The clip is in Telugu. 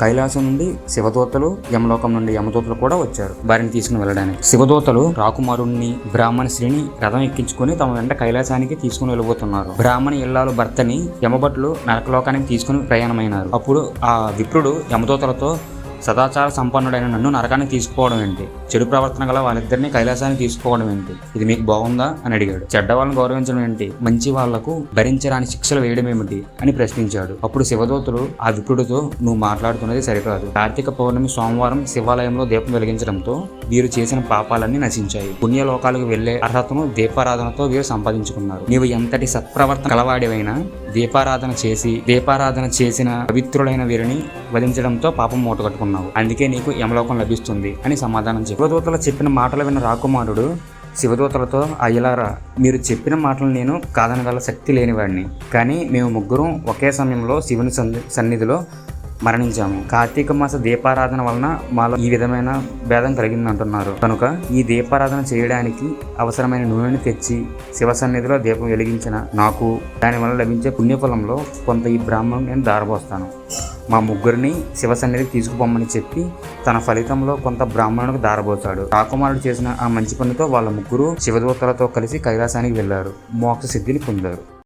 కైలాసం నుండి శివదూతలు యమలోకం నుండి యమదూతలు కూడా వచ్చారు వారిని తీసుకుని వెళ్ళడానికి. శివదూతలు రాకుమారుణ్ణి బ్రాహ్మణ శ్రీని రథం ఎక్కించుకుని తమ వెంట కైలాసానికి తీసుకుని వెళ్ళబోతున్నారు. బ్రాహ్మణ ఇల్లాలు భర్తని యమభట్లు నరకలోకానికి తీసుకుని ప్రయాణమైనారు. అప్పుడు ఆ విప్రుడు యమదూతలతో సదాచార సంపన్నుడైన నన్ను నరకానికి తీసుకుపోవడం ఏంటి? చెడు ప్రవర్తన గల వాళ్ళిద్దరిని కైలాసానికి తీసుకోవడం ఏంటి? ఇది మీకు బాగుందా? అని అడిగాడు. చెడ్డ వాళ్ళని గౌరవించడం ఏంటి? మంచి వాళ్ళకు భరించరాని శిక్షలు వేయడం ఏమిటి? అని ప్రశ్నించాడు. అప్పుడు శివదూతులు ఆ విప్రుడితో నువ్వు మాట్లాడుతున్నది సరికాదు. కార్తీక పౌర్ణమి సోమవారం శివాలయంలో దీపం వెలిగించడంతో వీరు చేసిన పాపాలన్నీ నశించాయి. పుణ్యలోకాలకు వెళ్ళే అర్హతను దీపారాధనతో వీరు సంపాదించుకున్నారు. నీవు ఎంతటి సత్ప్రవర్తన కలవాడివైనా దీపారాధన చేసి దీపారాధన చేసిన పవిత్రులైన వీరిని వధించడంతో పాపం ఉన్నావు. అందుకే నీకు యమలోకం లభిస్తుంది అని సమాధానం చెప్పి. శివదూతలు చెప్పిన మాటలు విన్న రాకుమారుడు శివదూతలతో అయ్యలారా మీరు చెప్పిన మాటలు నేను కాదనగల శక్తి లేనివాడిని. కానీ మేము ముగ్గురం ఒకే సమయంలో శివుని సన్ని- సన్నిధిలో మరణించాము. కార్తీక మాస దీపారాధన వలన మాలో ఈ విధమైన భేదం కలిగిందంటున్నారు. కనుక ఈ దీపారాధన చేయడానికి అవసరమైన నూనెను తెచ్చి శివ సన్నిధిలో దీపం వెలిగించిన నాకు దానివల్ల లభించే పుణ్యఫలంలో కొంత ఈ బ్రాహ్మణం నేను దారబోస్తాను మా ముగ్గురిని శివ సన్నిధికి తీసుకుపోమని చెప్పి తన ఫలితంలో కొంత బ్రాహ్మణునికి దారబోతాడు రాకుమారుడు చేసిన ఆ మంచి పనితో వాళ్ళ ముగ్గురు శివదూతలతో కలిసి కైలాసానికి వెళ్ళారు మోక్ష సిద్ధిని పొందారు.